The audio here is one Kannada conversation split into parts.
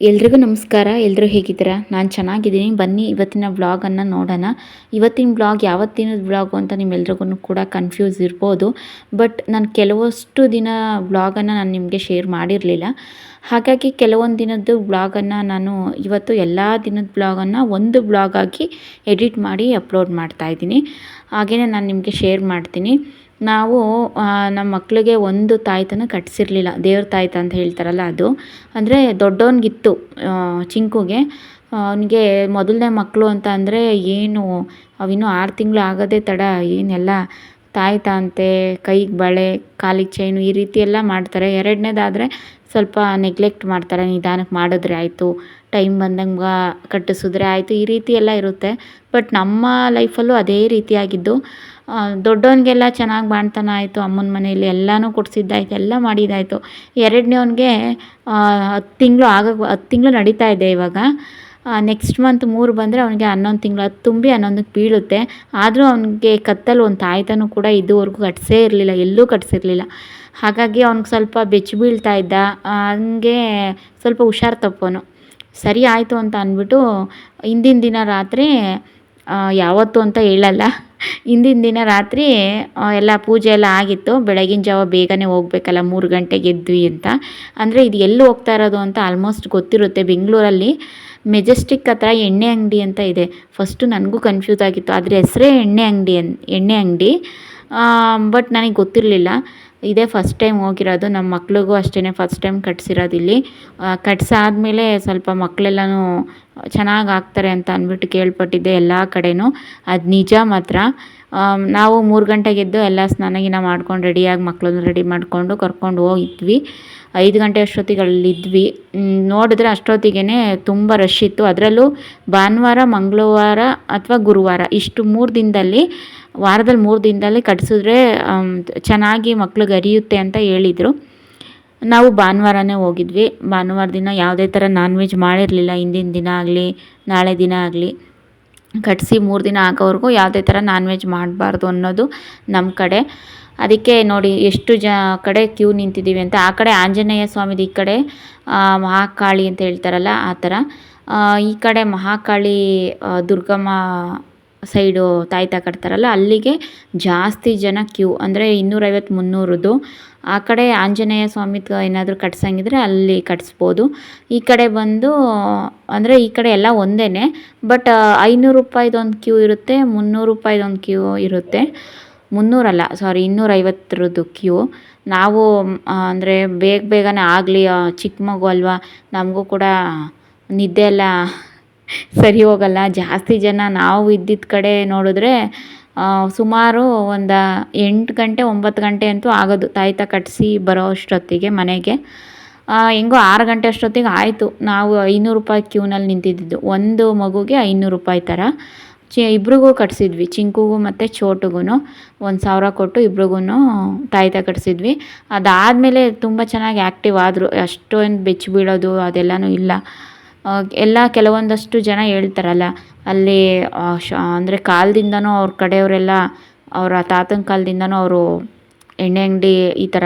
ಎಲ್ರಿಗೂ ನಮಸ್ಕಾರ ಎಲ್ಲರೂ ಹೇಗಿದ್ದೀರಾ? ನಾನು ಚೆನ್ನಾಗಿದ್ದೀನಿ. ಬನ್ನಿ, ಇವತ್ತಿನ ವ್ಲಾಗನ್ನು ನೋಡೋಣ. ಇವತ್ತಿನ ವ್ಲಾಗ್ ಯಾವತ್ತಿನದ ವ್ಲಾಗು ಅಂತ ನಿಮ್ಮೆಲ್ರಿಗೂ ಕೂಡ ಕನ್ಫ್ಯೂಸ್ ಇರ್ಬೋದು. ಬಟ್ ನಾನು ಕೆಲವಷ್ಟು ದಿನ ವ್ಲಾಗನ್ನು ನಾನು ನಿಮಗೆ ಶೇರ್ ಮಾಡಿರಲಿಲ್ಲ. ಹಾಗಾಗಿ ಕೆಲವೊಂದು ದಿನದ್ದು ವ್ಲಾಗನ್ನು ನಾನು ಇವತ್ತು ಎಲ್ಲ ದಿನದ ವ್ಲಾಗನ್ನು ಒಂದು ಆಗಿ ಎಡಿಟ್ ಮಾಡಿ ಅಪ್ಲೋಡ್ ಮಾಡ್ತಾಯಿದ್ದೀನಿ ಹಾಗೆಯೇ ನಾನು ನಿಮಗೆ ಶೇರ್ ಮಾಡ್ತೀನಿ. ನಾವು ನಮ್ಮ ಮಕ್ಕಳಿಗೆ ಒಂದು ತಾಯ್ತನ ಕಟ್ಟಿಸಿರ್ಲಿಲ್ಲ ದೇವ್ರ ತಾಯ್ತ ಅಂತ ಹೇಳ್ತಾರಲ್ಲ ಅದು. ಅಂದರೆ ದೊಡ್ಡವನಿಗಿತ್ತು ಚಿಂಕುಗೆ. ಅವನಿಗೆ ಮೊದಲನೇ ಮಕ್ಕಳು ಅಂತ ಅಂದರೆ ಏನು ಅವಿನ್ನೂ ಆರು ತಿಂಗಳು ಆಗೋದೇ ತಡ, ಏನೆಲ್ಲ ತಾಯ್ತ ಅಂತೆ, ಕೈಗೆ ಬಳೆ, ಕಾಲಿಗೆ ಚೈನು ಈ ರೀತಿ ಎಲ್ಲ ಮಾಡ್ತಾರೆ. ಎರಡನೇದಾದರೆ ಸ್ವಲ್ಪ ನೆಗ್ಲೆಕ್ಟ್ ಮಾಡ್ತಾರೆ ನಿಧಾನಕ್ಕೆ ಮಾಡಿದ್ರೆ ಆಯಿತು ಟೈಮ್ ಬಂದಂಗೆ ಕಟ್ಟಿಸಿದ್ರೆ ಆಯಿತು, ಈ ರೀತಿ ಎಲ್ಲ ಇರುತ್ತೆ. ಬಟ್ ನಮ್ಮ ಲೈಫಲ್ಲೂ ಅದೇ ರೀತಿಯಾಗಿದ್ದು. ದೊಡ್ಡವನಿಗೆಲ್ಲ ಚೆನ್ನಾಗಿ ಬಾಣ್ತನ ಆಯಿತು, ಅಮ್ಮನ ಮನೆಯಲ್ಲಿ ಎಲ್ಲನೂ ಕೊಡಿಸಿದ್ದಾಯ್ತು, ಎಲ್ಲ ಮಾಡಿದ್ದಾಯಿತು. ಎರಡನೇವನಿಗೆ ಹತ್ತು ತಿಂಗಳು ಆಗ ಹತ್ತು ತಿಂಗಳು ನಡೀತಾ ಇದೆ ಇವಾಗ. ನೆಕ್ಸ್ಟ್ ಮಂತ್ ಮೂರು ಬಂದರೆ ಅವನಿಗೆ ಹನ್ನೊಂದು ತಿಂಗಳು, ಅದು ತುಂಬಿ ಹನ್ನೊಂದಕ್ಕೆ ಬೀಳುತ್ತೆ. ಆದರೂ ಅವನಿಗೆ ಕತ್ತಲು ಒಂದು ತಾಯ್ತನೂ ಕೂಡ ಇದುವರೆಗೂ ಕಟ್ಸೇ ಇರಲಿಲ್ಲ, ಎಲ್ಲೂ ಕಟ್ಸಿರಲಿಲ್ಲ. ಹಾಗಾಗಿ ಅವ್ನಿಗೆ ಸ್ವಲ್ಪ ಬೆಚ್ಚ ಬೀಳ್ತಾ ಇದ್ದ ಹಂಗೆ ಸ್ವಲ್ಪ ಹುಷಾರು ತಪ್ಪೋನು. ಸರಿ ಆಯಿತು ಅಂತ ಅಂದ್ಬಿಟ್ಟು, ಹಿಂದಿನ ದಿನ ರಾತ್ರಿ ಯಾವತ್ತು ಅಂತ ಹೇಳಲ್ಲ. ಹಿಂದಿನ ದಿನ ರಾತ್ರಿ ಎಲ್ಲ ಪೂಜೆ ಎಲ್ಲ ಆಗಿತ್ತು. ಬೆಳಗಿನ ಜಾವ ಬೇಗನೆ ಹೋಗ್ಬೇಕಲ್ಲ, ಮೂರು ಗಂಟೆಗೆ ಎದ್ವಿ ಅಂತ. ಅಂದರೆ ಇದು ಎಲ್ಲಿ ಹೋಗ್ತಾ ಇರೋದು ಅಂತ ಆಲ್ಮೋಸ್ಟ್ ಗೊತ್ತಿರುತ್ತೆ. ಬೆಂಗಳೂರಲ್ಲಿ ಮೆಜೆಸ್ಟಿಕ್ ಹತ್ರ ಎಣ್ಣೆ ಅಂಗಡಿ ಅಂತ ಇದೆ. ಫಸ್ಟು ನನಗೂ ಕನ್ಫ್ಯೂಸ್ ಆಗಿತ್ತು. ಅದ್ರ ಹೆಸರೇ ಎಣ್ಣೆ ಅಂಗಡಿ ಎಣ್ಣೆ ಅಂಗಡಿ. ಬಟ್ ನನಗೆ ಗೊತ್ತಿರಲಿಲ್ಲ. ಇದೇ ಫಸ್ಟ್ ಟೈಮ್ ಹೋಗಿರೋದು. ನಮ್ಮ ಮಕ್ಳಿಗೂ ಅಷ್ಟೇ ಫಸ್ಟ್ ಟೈಮ್ ಕಟ್ಸಿರೋದು ಇಲ್ಲಿ. ಕಟ್ಸಾದ್ಮೇಲೆ ಸ್ವಲ್ಪ ಮಕ್ಕಳೆಲ್ಲನೂ ಚೆನ್ನಾಗಿ ಆಗ್ತಾರೆ ಅಂತ ಅಂದ್ಬಿಟ್ಟು ಕೇಳ್ಪಟ್ಟಿದ್ದೆ ಎಲ್ಲ ಕಡೆಯೂ ಅದು ನಿಜ ಮಾತ್ರ. ನಾವು ಮೂರು ಗಂಟೆಗೆ ಎದ್ದು ಎಲ್ಲ ಸ್ನಾನ ಗೀನ ಮಾಡ್ಕೊಂಡು ರೆಡಿಯಾಗಿ ಮಕ್ಕಳನ್ನ ರೆಡಿ ಮಾಡಿಕೊಂಡು ಕರ್ಕೊಂಡು ಹೋಗಿದ್ವಿ. ಐದು ಗಂಟೆ ಅಷ್ಟೊತ್ತಿಗೆ ಅಲ್ಲಿದ್ವಿ ನೋಡಿದ್ರೆ ಅಷ್ಟೊತ್ತಿಗೆ ತುಂಬ ರಶ್ ಇತ್ತು. ಅದರಲ್ಲೂ ಭಾನುವಾರ, ಮಂಗಳವಾರ ಅಥವಾ ಗುರುವಾರ ಇಷ್ಟು ಮೂರು ದಿನದಲ್ಲಿ, ವಾರದಲ್ಲಿ ಮೂರು ದಿನದಲ್ಲಿ ಕಟ್ಸಿದ್ರೆ ಚೆನ್ನಾಗಿ ಮಕ್ಳಿಗೆ ಅರಿಯುತ್ತೆ ಅಂತ ಹೇಳಿದರು. ನಾವು ಭಾನುವಾರನೇ ಹೋಗಿದ್ವಿ. ಭಾನುವಾರ ದಿನ ಯಾವುದೇ ಥರ ನಾನ್ ವೆಜ್ ಮಾಡಿರಲಿಲ್ಲ. ಹಿಂದಿನ ದಿನ ಆಗಲಿ, ನಾಳೆ ದಿನ ಆಗಲಿ. ಕಟ್ಟಿಸಿ ಮೂರು ದಿನ ಆಗೋವರೆಗೂ ಯಾವುದೇ ಥರ ನಾನ್ ವೆಜ್ ಮಾಡಬಾರ್ದು ಅನ್ನೋದು ನಮ್ಮ ಕಡೆ. ಅದಕ್ಕೆ ನೋಡಿ ಎಷ್ಟು ಜ ಕಡೆ ಕ್ಯೂ ನಿಂತಿದ್ದೀವಿ ಅಂತ, ಆ ಕಡೆ ಆಂಜನೇಯ ಸ್ವಾಮಿದು ಈ ಕಡೆ ಮಹಾಕಾಳಿ ಅಂತ ಹೇಳ್ತಾರಲ್ಲ ಆ ಥರ. ಈ ಕಡೆ ಮಹಾಕಾಳಿ ದುರ್ಗಮ್ಮ ಸೈಡು ತಾಯ್ತ ಕಟ್ತಾರಲ್ಲ ಅಲ್ಲಿಗೆ ಜಾಸ್ತಿ ಜನ ಕ್ಯೂ, ಅಂದರೆ ಇನ್ನೂರೈವತ್ತು ಮುನ್ನೂರದ್ದು ಆ ಕಡೆ ಆಂಜನೇಯ ಸ್ವಾಮಿದು ಏನಾದರೂ ಕಟ್ಸಂಗಿದ್ರೆ ಅಲ್ಲಿ ಕಟ್ಸ್ಬೋದು. ಈ ಕಡೆ ಬಂದು, ಅಂದರೆ ಈ ಕಡೆ ಎಲ್ಲ ಒಂದೇ ಬಟ್ ಐನೂರು ರೂಪಾಯಿದೊಂದು ಕ್ಯೂ ಇರುತ್ತೆ, ಮುನ್ನೂರು ರೂಪಾಯಿದೊಂದು ಕ್ಯೂ ಇರುತ್ತೆ. ಮುನ್ನೂರಲ್ಲ ಸಾರಿ ಇನ್ನೂರೈವತ್ತರದ್ದು ಕ್ಯೂ. ನಾವು ಅಂದರೆ ಬೇಗ ಬೇಗನೆ ಆಗಲಿ ಚಿಕ್ಕ ಮಗು ಅಲ್ವಾ, ನಮಗೂ ಕೂಡ ನಿದ್ದೆ ಎಲ್ಲ ಸರಿ ಹೋಗಲ್ಲ. ಜಾಸ್ತಿ ಜನ ನಾವು ಇದ್ದಿದ್ದ ಕಡೆ ನೋಡಿದ್ರೆ ಸುಮಾರು ಒಂದು ಎಂಟು ಗಂಟೆ, ಒಂಬತ್ತು ಗಂಟೆ ಅಂತೂ ಆಗೋದು. ತಾಯ್ತ ಕಟ್ಟಿಸಿ ಬರೋ ಅಷ್ಟೊತ್ತಿಗೆ ಮನೆಗೆ. ಹೆಂಗೋ ಆರು ಗಂಟೆ ಅಷ್ಟೊತ್ತಿಗೆ ಆಯಿತು. ನಾವು ಐನೂರು ರೂಪಾಯಿ ಕ್ಯೂನಲ್ಲಿ ನಿಂತಿದ್ದಿದ್ದು. ಒಂದು ಮಗುಗೆ ಐನೂರು ರೂಪಾಯಿ ಥರ. ಚಿ, ಇಬ್ರಿಗೂ ಕಟ್ಸಿದ್ವಿ. ಚಿಂಕುಗೂ ಮತ್ತು ಚೋಟುಗೂ ಒಂದು ಸಾವಿರ ಕೊಟ್ಟು ಇಬ್ರಿಗೂ ತಾಯ್ತ ಕಟ್ಸಿದ್ವಿ. ಅದಾದಮೇಲೆ ತುಂಬ ಚೆನ್ನಾಗಿ ಆ್ಯಕ್ಟಿವ್ ಆದರು. ಅಷ್ಟೊಂದು ಬೆಚ್ಚಿ ಬೀಳೋದು ಅದೆಲ್ಲನೂ ಇಲ್ಲ. ಎಲ್ಲ ಕೆಲವೊಂದಷ್ಟು ಜನ ಹೇಳ್ತಾರಲ್ಲ, ಅಲ್ಲಿ ಶ, ಅಂದರೆ ಕಾಲದಿಂದನೂ ಅವ್ರ ಕಡೆಯವರೆಲ್ಲ, ಅವರ ತಾತನ ಕಾಲದಿಂದನೂ ಅವರು ಎಣ್ಣೆ ಅಂಗಡಿ ಈ ಥರ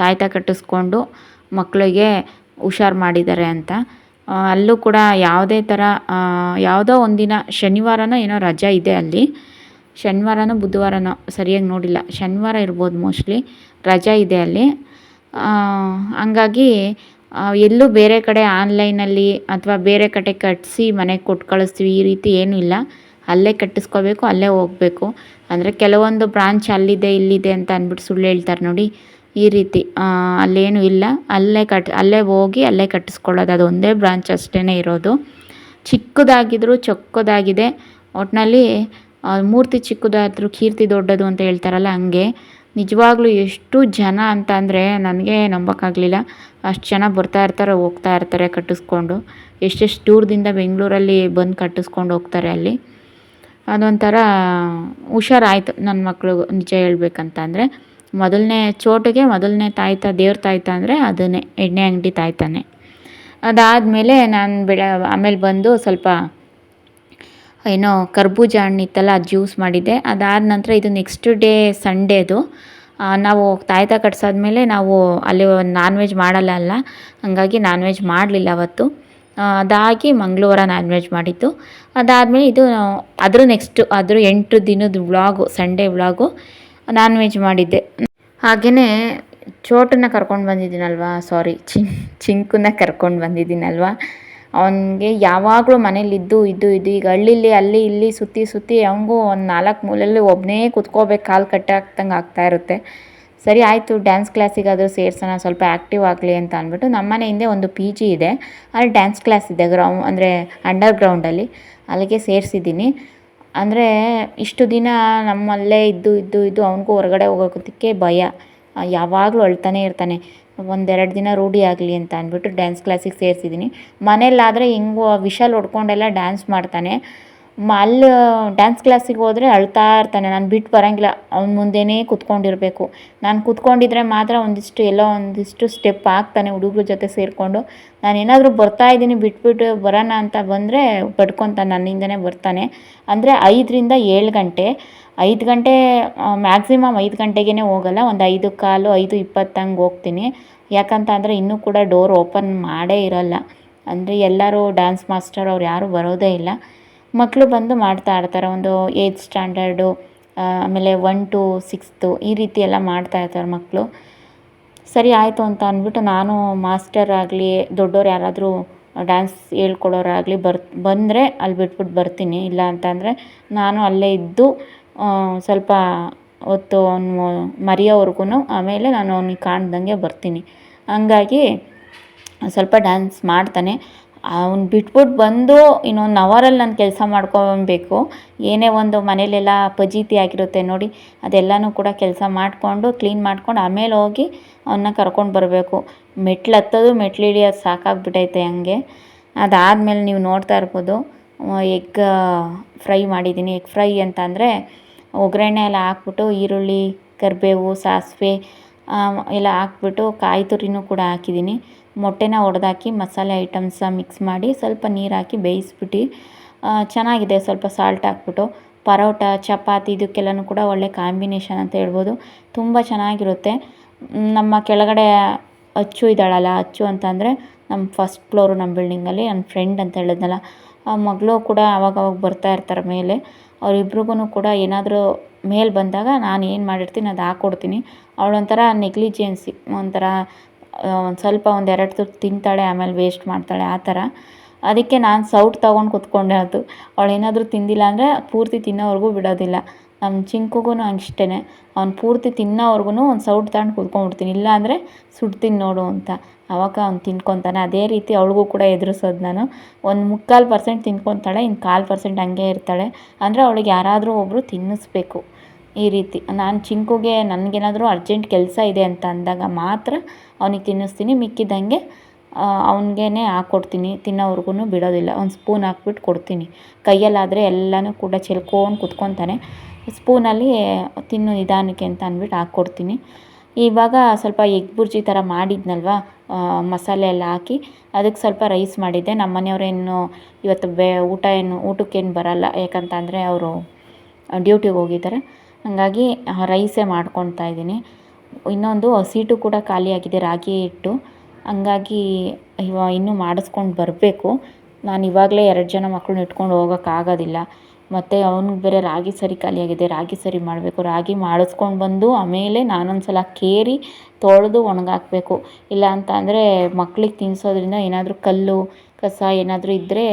ತಾಯ್ತ ಕಟ್ಟಿಸ್ಕೊಂಡು ಮಕ್ಕಳಿಗೆ ಹುಷಾರು ಮಾಡಿದ್ದಾರೆ ಅಂತ. ಅಲ್ಲೂ ಕೂಡ ಯಾವುದೇ ಥರ ಯಾವುದೋ ಒಂದಿನ ಶನಿವಾರನೋ ಏನೋ ರಜೆ ಇದೆ ಅಲ್ಲಿ. ಶನಿವಾರನೋ ಬುಧವಾರನೋ ಸರಿಯಾಗಿ ನೋಡಿಲ್ಲ. ಶನಿವಾರ ಇರ್ಬೋದು ಮೋಸ್ಟ್ಲಿ ರಜೆ ಇದೆ ಅಲ್ಲಿ. ಹಂಗಾಗಿ ಎಲ್ಲೂ ಬೇರೆ ಕಡೆ ಆನ್ಲೈನಲ್ಲಿ ಅಥವಾ ಬೇರೆ ಕಡೆ ಕಟ್ಟಿಸಿ ಮನೆಗೆ ಕೊಟ್ಟು ಕಳಿಸ್ತೀವಿ, ಈ ರೀತಿ ಏನೂ ಇಲ್ಲ. ಅಲ್ಲೇ ಕಟ್ಟಿಸ್ಕೋಬೇಕು, ಅಲ್ಲೇ ಹೋಗಬೇಕು. ಅಂದರೆ ಕೆಲವೊಂದು ಬ್ರಾಂಚ್ ಅಲ್ಲಿದೆ, ಇಲ್ಲಿದೆ ಅಂತ ಅಂದ್ಬಿಟ್ಟು ಸುಳ್ಳು ಹೇಳ್ತಾರೆ ನೋಡಿ. ಈ ರೀತಿ ಅಲ್ಲೇನೂ ಇಲ್ಲ. ಅಲ್ಲೇ ಕಟ್, ಅಲ್ಲೇ ಹೋಗಿ ಅಲ್ಲೇ ಕಟ್ಟಿಸ್ಕೊಳ್ಳೋದು. ಅದು ಒಂದೇ ಬ್ರಾಂಚ್ ಅಷ್ಟೇ ಇರೋದು. ಚಿಕ್ಕದಾಗಿದ್ದರೂ ಚೊಕ್ಕದಾಗಿದೆ. ಒಟ್ಟಿನಲ್ಲಿ ಮೂರ್ತಿ ಚಿಕ್ಕದಾದರೂ ಕೀರ್ತಿ ದೊಡ್ಡದು ಅಂತ ಹೇಳ್ತಾರಲ್ಲ ಹಂಗೆ. ನಿಜವಾಗ್ಲೂ ಎಷ್ಟು ಜನ ಅಂತ ಅಂದರೆ ನನಗೆ ನಂಬೋಕ್ಕಾಗಲಿಲ್ಲ ಅಷ್ಟು ಜನ ಬರ್ತಾ ಇರ್ತಾರೆ, ಹೋಗ್ತಾ ಇರ್ತಾರೆ ಕಟ್ಟಿಸ್ಕೊಂಡು. ಎಷ್ಟೆಷ್ಟು ದೂರದಿಂದ ಬೆಂಗಳೂರಲ್ಲಿ ಬಂದು ಕಟ್ಟಿಸ್ಕೊಂಡು ಹೋಗ್ತಾರೆ ಅಲ್ಲಿ. ಅದೊಂಥರ ಹುಷಾರಾಯಿತು ನನ್ನ ಮಕ್ಕಳು ನಿಜ ಹೇಳ್ಬೇಕಂತ ಅಂದರೆ. ಮೊದಲನೇ ಚೋಟಿಗೆ ಮೊದಲನೇ ತಾಯ್ತ, ದೇವ್ರ ತಾಯ್ತ ಅಂದರೆ ಅದನ್ನೇ, ಎಣ್ಣೆ ಅಂಗಡಿ ತಾಯ್ತಾನೆ. ಅದಾದಮೇಲೆ ನಾನು ಬೆಳ, ಆಮೇಲೆ ಬಂದು ಸ್ವಲ್ಪ ಏನೋ ಕರ್ಬೂಜ ಹಣ್ಣಿತ್ತಲ್ಲ ಅದು ಜ್ಯೂಸ್ ಮಾಡಿದ್ದೆ. ಅದಾದ ನಂತರ ಇದು ನೆಕ್ಸ್ಟ್ ಡೇ ಸಂಡೇದು ನಾವು ತಾಯ್ತ ಕಟ್ಸಾದ್ಮೇಲೆ ನಾವು ಅಲ್ಲಿ ನಾನ್ ವೆಜ್ ಮಾಡಲ್ಲ ಅಲ್ಲ. ಹಾಗಾಗಿ ನಾನ್ ವೆಜ್ ಮಾಡಲಿಲ್ಲ ಅವತ್ತು. ಅದಾಗಿ ಮಂಗಳವಾರ ನಾನ್ ವೆಜ್ ಮಾಡಿದ್ದು. ಅದಾದಮೇಲೆ ಇದು ಅದ್ರ ನೆಕ್ಸ್ಟು ಅದ್ರ ಎಂಟು ದಿನದ vlog Sunday vlog non veg ಮಾಡಿದ್ದೆ. ಹಾಗೆಯೇ ಚೋಟನ್ನ ಕರ್ಕೊಂಡು ಬಂದಿದ್ದೀನಲ್ವಾ? ಸಾರಿ ಚಿಂಕ್ ಚಿಂಕುನ ಕರ್ಕೊಂಡು ಬಂದಿದ್ದೀನಲ್ವಾ? ಅವನಿಗೆ ಯಾವಾಗಲೂ ಮನೇಲಿದ್ದು ಇದ್ದು ಇದ್ದು ಈಗ ಹಳ್ಳಿಲಿ, ಅಲ್ಲಿ, ಇಲ್ಲಿ ಸುತ್ತಿ ಸುತ್ತಿ ಅವನಿಗೂ ಒಂದು ನಾಲ್ಕು ಮೂಲೆಯಲ್ಲಿ ಒಬ್ಬನೇ ಕೂತ್ಕೋಬೇಕು, ಕಾಲು ಕಟ್ಟೆ ಹಾಕ್ದಂಗೆ ಆಗ್ತಾ ಇರುತ್ತೆ. ಸರಿ, ಆಯಿತು ಡ್ಯಾನ್ಸ್ ಕ್ಲಾಸಿಗಾದರೂ ಸೇರ್ಸೋಣ, ಸ್ವಲ್ಪ ಆ್ಯಕ್ಟಿವ್ ಆಗಲಿ ಅಂತ ಅಂದ್ಬಿಟ್ಟು ನಮ್ಮನೆ ಹಿಂದೆ ಒಂದು ಪಿ ಜಿ ಇದೆ. ಅಲ್ಲಿ ಡ್ಯಾನ್ಸ್ ಕ್ಲಾಸ್ ಇದೆ ಗ್ರೌ ಅಂದರೆ ಅಂಡರ್ ಗ್ರೌಂಡಲ್ಲಿ ಅಲ್ಲಿಗೆ ಸೇರಿಸಿದ್ದೀನಿ. ಅಂದರೆ ಇಷ್ಟು ದಿನ ನಮ್ಮಲ್ಲೇ ಇದ್ದು ಇದ್ದು ಇದ್ದು ಅವನಿಗೂ ಹೊರಗಡೆ ಹೋಗೋದಕ್ಕೆ ಭಯ. ಯಾವಾಗಲೂ ಅಳ್ತಾನೆ ಇರ್ತಾನೆ. ಒಂದೆರಡು ದಿನ ರೂಢಿ ಆಗಲಿ ಅಂತ ಅಂದ್ಬಿಟ್ಟು ಡ್ಯಾನ್ಸ್ ಕ್ಲಾಸಿಗೆ ಸೇರಿಸಿದ್ದೀನಿ ಮನೆಯಲ್ಲಾದರೆ ಹೆಂಗೋ ವಿಶಲ್ ಹೊಡ್ಕೊಂಡೆಲ್ಲ ಡ್ಯಾನ್ಸ್ ಮಾಡ್ತಾನೆ. ಮ, ಅಲ್ಲಿ ಡ್ಯಾನ್ಸ್ ಕ್ಲಾಸಿಗೆ ಹೋದರೆ ಅಳ್ತಾ ಇರ್ತಾನೆ. ನಾನು ಬಿಟ್ಟು ಬರೋಂಗಿಲ್ಲ. ಅವ್ನ ಮುಂದೆನೇ ಕುತ್ಕೊಂಡಿರಬೇಕು. ನಾನು ಕುತ್ಕೊಂಡಿದ್ರೆ ಮಾತ್ರ ಒಂದಿಷ್ಟು, ಎಲ್ಲೋ ಒಂದಿಷ್ಟು ಸ್ಟೆಪ್ ಹಾಕ್ತಾನೆ ಹುಡುಗ್ರ ಜೊತೆ ಸೇರಿಕೊಂಡು. ನಾನು ಏನಾದರೂ ಬರ್ತಾ ಇದ್ದೀನಿ, ಬಿಟ್ಬಿಟ್ಟು ಬರೋಣ ಅಂತ ಬಂದರೆ ಪಡ್ಕೊತಾನೆ ನನ್ನಿಂದನೇ ಬರ್ತಾನೆ. ಅಂದರೆ ಐದರಿಂದ ಏಳು ಗಂಟೆ. ಐದು ಗಂಟೆ ಮ್ಯಾಕ್ಸಿಮಮ್ ಐದು ಗಂಟೆಗೇ ಹೋಗಲ್ಲ. ಒಂದು ಐದು ಕಾಲು, ಐದು ಇಪ್ಪತ್ತಂಗೆ ಹೋಗ್ತೀನಿ. ಯಾಕಂತ ಅಂದರೆ ಇನ್ನೂ ಕೂಡ ಡೋರ್ ಓಪನ್ ಮಾಡೇ ಇರೋಲ್ಲ. ಅಂದರೆ ಎಲ್ಲರೂ ಡ್ಯಾನ್ಸ್ ಮಾಸ್ಟರ್ ಅವ್ರು ಯಾರೂ ಬರೋದೇ ಇಲ್ಲ. ಮಕ್ಕಳು ಬಂದು ಮಾಡ್ತಾ ಇರ್ತಾರೆ. ಒಂದು ಏಯ್ತ್ ಸ್ಟ್ಯಾಂಡರ್ಡು ಆಮೇಲೆ ಒನ್ ಟು ಸಿಕ್ಸ್ತು ಈ ರೀತಿ ಎಲ್ಲ ಮಾಡ್ತಾ ಇರ್ತಾರೆ ಮಕ್ಕಳು ಸರಿ ಆಯಿತು ಅಂತ ಅಂದ್ಬಿಟ್ಟು ನಾನು ಮಾಸ್ಟರ್ ಆಗಲಿ, ದೊಡ್ಡವ್ರು ಯಾರಾದರೂ ಡ್ಯಾನ್ಸ್ ಹೇಳ್ಕೊಡೋರಾಗಲಿ ಬರ್, ಬಂದರೆ ಅಲ್ಲಿ ಬಿಟ್ಬಿಟ್ಟು ಬರ್ತೀನಿ. ಇಲ್ಲ ಅಂತಂದರೆ ನಾನು ಅಲ್ಲೇ ಇದ್ದು ಸ್ವಲ್ಪ ಹೊತ್ತು ಅವನು ಮರಿಯೋವರೆಗೂ ಆಮೇಲೆ ನಾನು ಅವ್ನಿಗೆ ಕಾಣ್ದಂಗೆ ಬರ್ತೀನಿ. ಹಂಗಾಗಿ ಸ್ವಲ್ಪ ಡ್ಯಾನ್ಸ್ ಮಾಡ್ತಾನೆ. ಅವ್ನು ಬಿಟ್ಬಿಟ್ಟು ಬಂದು ಇನ್ನೊಂದು ಅವರಲ್ಲಿ ನಾನು ಕೆಲಸ ಮಾಡ್ಕೊಬೇಕು. ಏನೇ ಒಂದು ಮನೇಲೆಲ್ಲ ಪಜೀತಿ ಆಗಿರುತ್ತೆ ನೋಡಿ, ಅದೆಲ್ಲನೂ ಕೂಡ ಕೆಲಸ ಮಾಡಿಕೊಂಡು ಕ್ಲೀನ್ ಮಾಡ್ಕೊಂಡು ಆಮೇಲೆ ಹೋಗಿ ಅವನ್ನ ಕರ್ಕೊಂಡು ಬರಬೇಕು. ಮೆಟ್ಲು ಹತ್ತೋದು ಮೆಟ್ಲು ಇಳಿಯೋದು ಸಾಕಾಗ್ಬಿಟ್ಟೈತೆ ಹಂಗೆ. ಅದಾದಮೇಲೆ ನೀವು ನೋಡ್ತಾ ಇರ್ಬೋದು ಎಗ್ ಫ್ರೈ ಮಾಡಿದ್ದೀನಿ ಎಗ್ ಫ್ರೈ ಅಂತ ಅಂದರೆ ಒಗ್ಗರಣೆ ಎಲ್ಲ ಹಾಕ್ಬಿಟ್ಟು ಈರುಳ್ಳಿ, ಕರಿಬೇವು, ಸಾಸಿವೆ ಎಲ್ಲ ಹಾಕ್ಬಿಟ್ಟು ಕಾಯಿ ತುರಿನೂ ಕೂಡ ಹಾಕಿದ್ದೀನಿ ಮೊಟ್ಟೆನ ಒಡೆದಾಕಿ ಮಸಾಲೆ ಐಟಮ್ಸ ಮಿಕ್ಸ್ ಮಾಡಿ ಸ್ವಲ್ಪ ನೀರು ಹಾಕಿ ಬೇಯಿಸ್ಬಿಟ್ಟು ಚೆನ್ನಾಗಿದೆ ಸ್ವಲ್ಪ ಸಾಲ್ಟ್ ಹಾಕ್ಬಿಟ್ಟು. ಪರೋಟ, ಚಪಾತಿ ಇದಕ್ಕೆಲ್ಲನೂ ಕೂಡ ಒಳ್ಳೆ ಕಾಂಬಿನೇಷನ್ ಅಂತ ಹೇಳ್ಬೋದು. ತುಂಬ ಚೆನ್ನಾಗಿರುತ್ತೆ. ನಮ್ಮ ಕೆಳಗಡೆ ಅಚ್ಚು ಇದ್ದಾಳಲ್ಲ, ಅಚ್ಚು ಅಂತಂದರೆ ನಮ್ಮ ಫಸ್ಟ್ ಫ್ಲೋರು ನಮ್ಮ ಬಿಲ್ಡಿಂಗಲ್ಲಿ ನನ್ನ ಫ್ರೆಂಡ್ ಅಂತ ಹೇಳಿದ್ನಲ್ಲ. ಆ, ಮಗಳು ಕೂಡ ಅವಾಗವಾಗ ಬರ್ತಾ ಇರ್ತಾರೆ ಮೇಲೆ. ಅವರಿಬ್ರಿಗೂ ಕೂಡ ಏನಾದರೂ ಮೇಲೆ ಬಂದಾಗ ನಾನು ಏನು ಮಾಡಿರ್ತೀನಿ ಅದು ಹಾಕ್ಕೊಡ್ತೀನಿ ಅವಳೊಂಥರ ನೆಗ್ಲಿಜೆನ್ಸಿ ಒಂಥರ ಒಂದು ಸ್ವಲ್ಪ ಒಂದು ಎರಡು ತುತ್ತು ತಿಂತಾಳೆ, ಆಮೇಲೆ ವೇಸ್ಟ್ ಮಾಡ್ತಾಳೆ, ಆ ಥರ. ಅದಕ್ಕೆ ನಾನು ಸೌಟ್ ತೊಗೊಂಡು ಕೂತ್ಕೊಂಡೆ ಅದು. ಅವಳು ಏನಾದರೂ ತಿಂದಿಲ್ಲ ಅಂದರೆ ಪೂರ್ತಿ ತಿನ್ನೋವರೆಗೂ ಬಿಡೋದಿಲ್ಲ. ನಮ್ಮ ಚಿಂಕುಗೂ ಅಷ್ಟೇ ಅವ್ನು ಪೂರ್ತಿ ತಿನ್ನೋವರೆಗೂ ಒಂದು ಸೌಟ್ ತಗೊಂಡು ಕೂತ್ಕೊಂಡ್ಬಿಡ್ತೀನಿ. ಇಲ್ಲ ಅಂದರೆ ಸುಡ್ತೀನಿ ನೋಡು ಅಂತ. ಆವಾಗ ಅವ್ನು ತಿನ್ಕೊತಾನೆ. ಅದೇ ರೀತಿ ಅವಳಿಗೂ ಕೂಡ ಎದುರಿಸೋದು ನಾನು. ಒಂದು ಮುಕ್ಕಾಲು ಪರ್ಸೆಂಟ್ ತಿನ್ಕೊತಾಳೆ, ಇನ್ನು ಕಾಲು ಪರ್ಸೆಂಟ್ ಹಂಗೆ ಇರ್ತಾಳೆ. ಅಂದರೆ ಅವಳಿಗೆ ಯಾರಾದರೂ ಒಬ್ಬರು ತಿನ್ನಿಸ್ಬೇಕು ಈ ರೀತಿ. ನಾನು ಚಿಂಕುಗೆ ನನಗೇನಾದರೂ ಅರ್ಜೆಂಟ್ ಕೆಲಸ ಇದೆ ಅಂತ ಅಂದಾಗ ಮಾತ್ರ ಅವನಿಗೆ ತಿನ್ನಿಸ್ತೀನಿ. ಮಿಕ್ಕಿದಂಗೆ ಅವನಿಗೇ ಹಾಕ್ಕೊಡ್ತೀನಿ ತಿನ್ನೋವ್ರಿಗೂ ಬಿಡೋದಿಲ್ಲ. ಒಂದು ಸ್ಪೂನ್ ಹಾಕ್ಬಿಟ್ಟು ಕೊಡ್ತೀನಿ. ಕೈಯಲ್ಲಾದರೆ ಎಲ್ಲನೂ ಕೂಡ ಚೆಲ್ಕೊಂಡು ಕುತ್ಕೊತಾನೆ. ಸ್ಪೂನಲ್ಲಿ ತಿನ್ನು ನಿಧಾನಕ್ಕೆ ಅಂತ ಅಂದ್ಬಿಟ್ಟು ಹಾಕ್ಕೊಡ್ತೀನಿ ಇವಾಗ ಸ್ವಲ್ಪ ಎಗ್ ಬುರ್ಜಿ ಥರ ಮಾಡಿದ್ನಲ್ವ ಮಸಾಲೆ ಎಲ್ಲ ಹಾಕಿ, ಅದಕ್ಕೆ ಸ್ವಲ್ಪ ರೈಸ್ ಮಾಡಿದ್ದೆ. ನಮ್ಮ ಮನೆಯವರೇನು ಇವತ್ತು ಬೇ, ಊಟ ಏನು, ಊಟಕ್ಕೇನು ಬರಲ್ಲ, ಯಾಕಂತಂದರೆ ಅವರು ಡ್ಯೂಟಿಗೆ ಹೋಗಿದ್ದಾರೆ. ಹಾಗಾಗಿ ರೈಸೇ ಮಾಡ್ಕೊತಾ ಇದ್ದೀನಿ. ಇನ್ನೊಂದು ಸೀಟು ಕೂಡ ಖಾಲಿಯಾಗಿದೆ, ರಾಗಿ ಹಿಟ್ಟು. ಹಂಗಾಗಿ ಇವ ಇನ್ನೂ ಮಾಡಿಸ್ಕೊಂಡು ಬರಬೇಕು. ನಾನು ಇವಾಗಲೇ ಎರಡು ಜನ ಮಕ್ಕಳನ್ನ ಇಟ್ಕೊಂಡು ಹೋಗೋಕ್ಕಾಗೋದಿಲ್ಲ ಮತ್ತು ಅವ್ನಿಗೆ ಬೇರೆ ರಾಗಿ ಸರಿ ಖಾಲಿಯಾಗಿದೆ, ರಾಗಿ ಸರಿ ಮಾಡಬೇಕು. ರಾಗಿ ಮಾಡಿಸ್ಕೊಂಡು ಬಂದು ಆಮೇಲೆ ನಾನೊಂದು ಸಲ ಕೇರಿ ತೊಳೆದು ಒಣಗಾಕಬೇಕು. ಇಲ್ಲ ಅಂತ ಅಂದರೆ ಮಕ್ಳಿಗೆ ತಿನ್ನಿಸೋದ್ರಿಂದ ಏನಾದರೂ ಕಲ್ಲು, ಕಸ ಏನಾದರೂ ಇದ್ದರೆ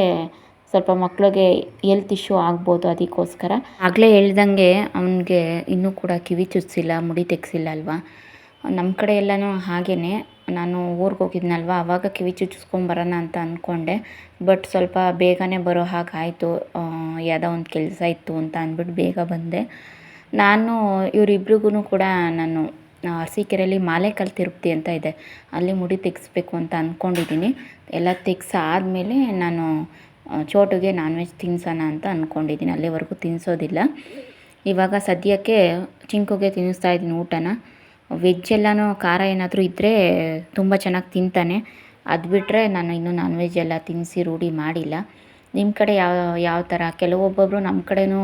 ಸ್ವಲ್ಪ ಮಕ್ಕಳಿಗೆ ಹೆಲ್ತ್ ಇಶ್ಯೂ ಆಗ್ಬೋದು ಅದಕ್ಕೋಸ್ಕರ. ಆಗಲೇ ಹೇಳ್ದಂಗೆ ಅವನಿಗೆ ಇನ್ನೂ ಕೂಡ ಕಿವಿ ಚುಚ್ಚಿಲ್ಲ, ಮುಡಿ ತೆಗ್ಸಿಲ್ಲ ಅಲ್ವಾ? ನಮ್ಮ ಕಡೆ ಎಲ್ಲನೂ ಹಾಗೇ ನಾನು ಊರಿಗೆ ಹೋಗಿದ್ನಲ್ವ ಆವಾಗ ಕಿವಿ ಚುಚ್ಚಿಸ್ಕೊಂಬರೋಣ ಅಂತ ಅಂದ್ಕೊಂಡೆ ಬಟ್ ಸ್ವಲ್ಪ ಬೇಗನೆ ಬರೋ ಹಾಗೆ ಆಯಿತು. ಯಾವುದೋ ಒಂದು ಕೆಲಸ ಇತ್ತು ಅಂತ ಅಂದ್ಬಿಟ್ಟು ಬೇಗ ಬಂದೆ. ನಾನು ಇವರಿಬ್ರಿಗೂ ಕೂಡ ನಾನು ಅರಸೀಕೆರೆಯಲ್ಲಿ ಮಾಲೇಕಲ್ ತಿರುಪ್ತಿ ಅಂತ ಇದೆ. ಅಲ್ಲಿ ಮುಡಿ ತೆಗೆಸ್ಬೇಕು ಅಂತ ಅಂದ್ಕೊಂಡಿದ್ದೀನಿ ಎಲ್ಲ ತೆಗ್ಸಾದ್ಮೇಲೆ ನಾನು ಚೋಟುಗೆ ನಾನ್ ವೆಜ್ ತಿನ್ಸೋಣ ಅಂತ ಅಂದ್ಕೊಂಡಿದ್ದೀನಿ ಅಲ್ಲಿವರೆಗೂ ತಿನ್ನಿಸೋದಿಲ್ಲ ಇವಾಗ ಸದ್ಯಕ್ಕೆ ಚಿಂಕುಗೆ ತಿನ್ನಿಸ್ತಾ ಇದ್ದೀನಿ ಊಟನ. ವೆಜ್ ಎಲ್ಲನೂ ಖಾರ ಏನಾದರೂ ಇದ್ದರೆ ತುಂಬ ಚೆನ್ನಾಗಿ ತಿಂತಾನೆ. ಅದು ಬಿಟ್ಟರೆ ನಾನು ಇನ್ನೂ ನಾನ್ ವೆಜ್ ಎಲ್ಲ ತಿನ್ನಿಸಿ ರೂಢಿ ಮಾಡಿಲ್ಲ. ನಿಮ್ಮ ಕಡೆ ಯಾವ ಯಾವ ಥರ ಕೆಲವೊಬ್ಬೊಬ್ಬರು ನಮ್ಮ ಕಡೆನೂ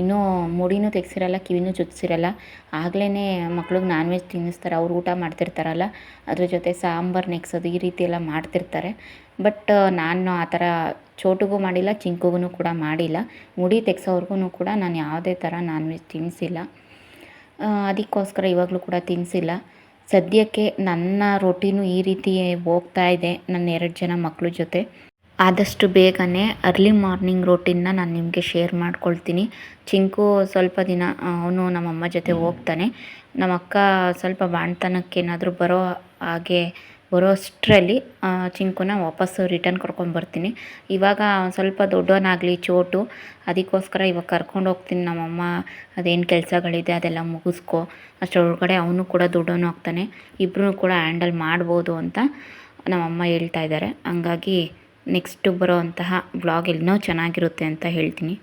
ಇನ್ನೂ ಮುಡಿನೂ ತೆಗ್ಸಿರಲ್ಲ, ಕಿವಿನೂ ಚುಚ್ಚಿರಲ್ಲ. ಆಗ್ಲೇ ಮಕ್ಳಿಗೆ ನಾನ್ ವೆಜ್ ತಿನ್ನಿಸ್ತಾರೆ. ಅವ್ರು ಊಟ ಮಾಡ್ತಿರ್ತಾರಲ್ಲ, ಅದ್ರ ಜೊತೆ ಸಾಂಬಾರು ನೆಗ್ಸೋದು ಈ ರೀತಿ ಎಲ್ಲ ಮಾಡ್ತಿರ್ತಾರೆ. ಬಟ್ ನಾನು ಆ ಥರ ಚೋಟುಗೂ ಮಾಡಿಲ್ಲ ಚಿಂಕುಗೂ ಕೂಡ ಮಾಡಿಲ್ಲ. ಮುಡಿ ತೆಗ್ಸೋವ್ರಿಗೂ ಕೂಡ ನಾನು ಯಾವುದೇ ಥರ ನಾನ್ ವೆಜ್ ತಿನ್ನಿಸಿಲ್ಲ ಅದಕ್ಕೋಸ್ಕರ ಇವಾಗಲೂ ಕೂಡ ತಿನ್ನಿಸಿಲ್ಲ ಸದ್ಯಕ್ಕೆ ನನ್ನ ರೊಟೀನು ಈ ರೀತಿ ಹೋಗ್ತಾ ಇದೆ ನನ್ನ ಎರಡು ಜನ ಮಕ್ಕಳ ಜೊತೆ. ಆದಷ್ಟು ಬೇಗನೆ ಅರ್ಲಿ ಮಾರ್ನಿಂಗ್ ರೋಟೀನ್ನ ನಾನು ನಿಮಗೆ ಶೇರ್ ಮಾಡ್ಕೊಳ್ತೀನಿ. ಚಿಂಕು ಸ್ವಲ್ಪ ದಿನ, ಅವನು ನಮ್ಮಮ್ಮ ಜೊತೆ ಹೋಗ್ತಾನೆ. ನಮ್ಮ ಅಕ್ಕ ಸ್ವಲ್ಪ ಬಾಣ್ತನಕ್ಕೇನಾದರೂ ಬರೋ ಹಾಗೆ ಬರೋ ಅಷ್ಟರಲ್ಲಿ ಚಿಂಕುನ ವಾಪಸ್ಸು ರಿಟರ್ನ್ ಕರ್ಕೊಂಡು ಬರ್ತೀನಿ. ಇವಾಗ ಸ್ವಲ್ಪ ದೊಡ್ಡವನಾಗಲಿ, ಚೋಟು, ಅದಕ್ಕೋಸ್ಕರ ಇವಾಗ ಕರ್ಕೊಂಡು ಹೋಗ್ತೀನಿ ನಮ್ಮಮ್ಮ. ಅದೇನು ಕೆಲಸಗಳಿದೆ ಅದೆಲ್ಲ ಮುಗಿಸ್ಕೊ. ಅಷ್ಟರೊಳಗಡೆ ಅವನು ಕೂಡ ದೊಡ್ಡವನು ಆಗ್ತಾನೆ. ಇಬ್ಬರೂ ಕೂಡ ಹ್ಯಾಂಡಲ್ ಮಾಡ್ಬೋದು ಅಂತ ನಮ್ಮಮ್ಮ ಹೇಳ್ತಾ ಇದ್ದಾರೆ. ಹಂಗಾಗಿ ನೆಕ್ಸ್ಟು ಬರೋ ಅಂತಹ ಬ್ಲಾಗ್ ಇನ್ನೂ ಚೆನ್ನಾಗಿರುತ್ತೆ ಅಂತ ಹೇಳ್ತೀನಿ.